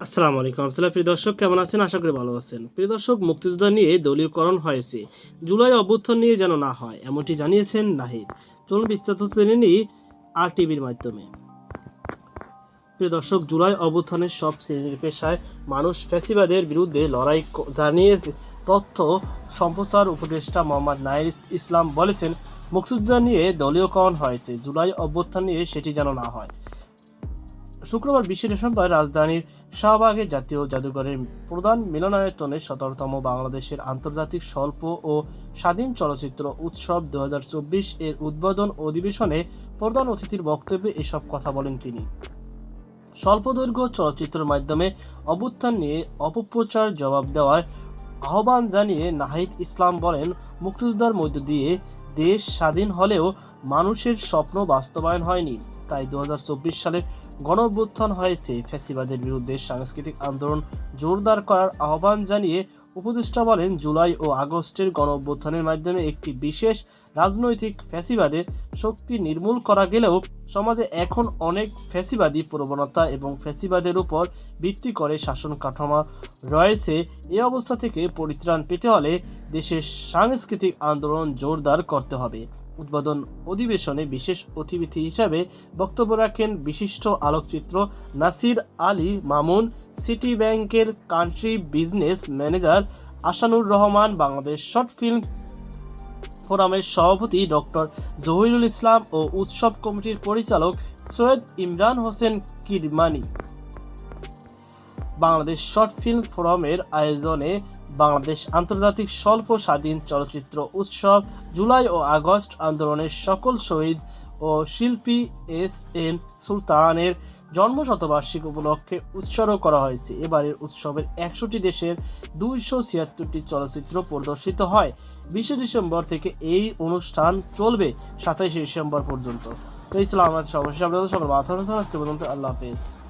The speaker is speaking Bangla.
আসসালামু আলাইকুম রহমতুল্লাহ। প্রিয় দর্শক, কেমন আছেন? আশা করি ভালো আছেন। প্রিয় দর্শক, মুক্তিযোদ্ধা নিয়ে দলীয়করণ হয়েছে। জুলাই অভ্যুত্থান নিয়ে যেন না হয়, এমনটি জানিয়েছেন নাহিদ। চলুন বিস্তারিত জেনে নিই আর টিভির মাধ্যমে। প্রিয় দর্শক, জুলাই অভ্যুত্থানের সব শ্রেণির পেশায় মানুষ ফ্যাসিবাদের বিরুদ্ধে লড়াই ক- জানিয়ে তথ্য, সম্প্রচার উপদেষ্টা মোহাম্মদ নাইর ইসলাম বলেছেন, মুক্তিযোদ্ধা নিয়ে দলীয়করণ হয়েছে। জুলাই অভ্যুত্থান নিয়ে সেটি যেন না হয়। শুক্রবার বিশে ডিসেম্বর রাজধানীর শাহবাগে জাতীয় জাদুঘরের প্রধান মিলনায়তনে সতেরোতম বাংলাদেশের আন্তর্জাতিক স্বল্প ও স্বাধীন চলচ্চিত্র উৎসব দু হাজার চব্বিশ এর উদ্বোধন অধিবেশনে প্রধান অতিথির বক্তব্যে এসব কথা বলেন তিনি। স্বল্পদৈর্ঘ্য চলচ্চিত্রের মাধ্যমে অভ্যুত্থান নিয়ে অপপ্রচার জবাব দেওয়ার আহ্বান জানিয়ে নাহিদ ইসলাম বলেন, মুক্তিযোদ্ধার মধ্য দিয়ে দেশ স্বাধীন হলেও মানুষের স্বপ্ন বাস্তবায়ন হয়নি। তাই দু হাজার চব্বিশ সালে গণ অভ্যুত্থান হয়েছে। ফ্যাসিবাদের বিরুদ্ধে সাংস্কৃতিক আন্দোলন জোরদার করার আহ্বান জানিয়ে উপদেষ্টা বলেন, জুলাই ও আগস্টের গণ অভ্যুত্থানের মাধ্যমে একটি বিশেষ রাজনৈতিক ফ্যাসিবাদের শক্তি নির্মূল করা গেলেও সমাজে এখন অনেক ফ্যাসিবাদী প্রবণতা এবং ফ্যাসিবাদের উপর ভিত্তি করে শাসন কাঠামো রয়েছে। এই অবস্থা থেকে পরিত্রাণ পেতে হলে দেশের সাংস্কৃতিক আন্দোলন জোরদার করতে হবে। উদ্বোধন অধিবেশনে বিশেষ অতিথি হিসাবে বক্তব্য রাখেন বিশিষ্ট আলোকচিত্র নাসির আলী মামুন, সিটি ব্যাংকের country business manager Asanur Rahman, Bangladesh short film ফোরামের সভাপতি ডক্টর জহিরুল ইসলাম ও উৎসব কমিটির পরিচালক সৈয়দ ইমরান হোসেন কিরমানি। বাংলাদেশ শর্ট ফিল্ম ফোরামের আয়োজনে বাংলাদেশ আন্তর্জাতিক স্বল্প স্বাধীন চলচ্চিত্র উৎসব জুলাই ও আগস্ট আন্দোলনের সকল শহীদ ও শিল্পী এস এম সুলতানের জন্মশতবার্ষিকী উপলক্ষে উৎসর্গ করা হয়েছে। এবারের উৎসবের একশোটি দেশের দুইশো ছিয়াত্তরটি চলচ্চিত্র প্রদর্শিত হয়। বিশে ডিসেম্বর থেকে এই অনুষ্ঠান চলবে সাতাইশে ডিসেম্বর পর্যন্ত। তো ছিল আমাদের সর্বশেষ আপনাদের সকল আল্লাহ হাফেজ।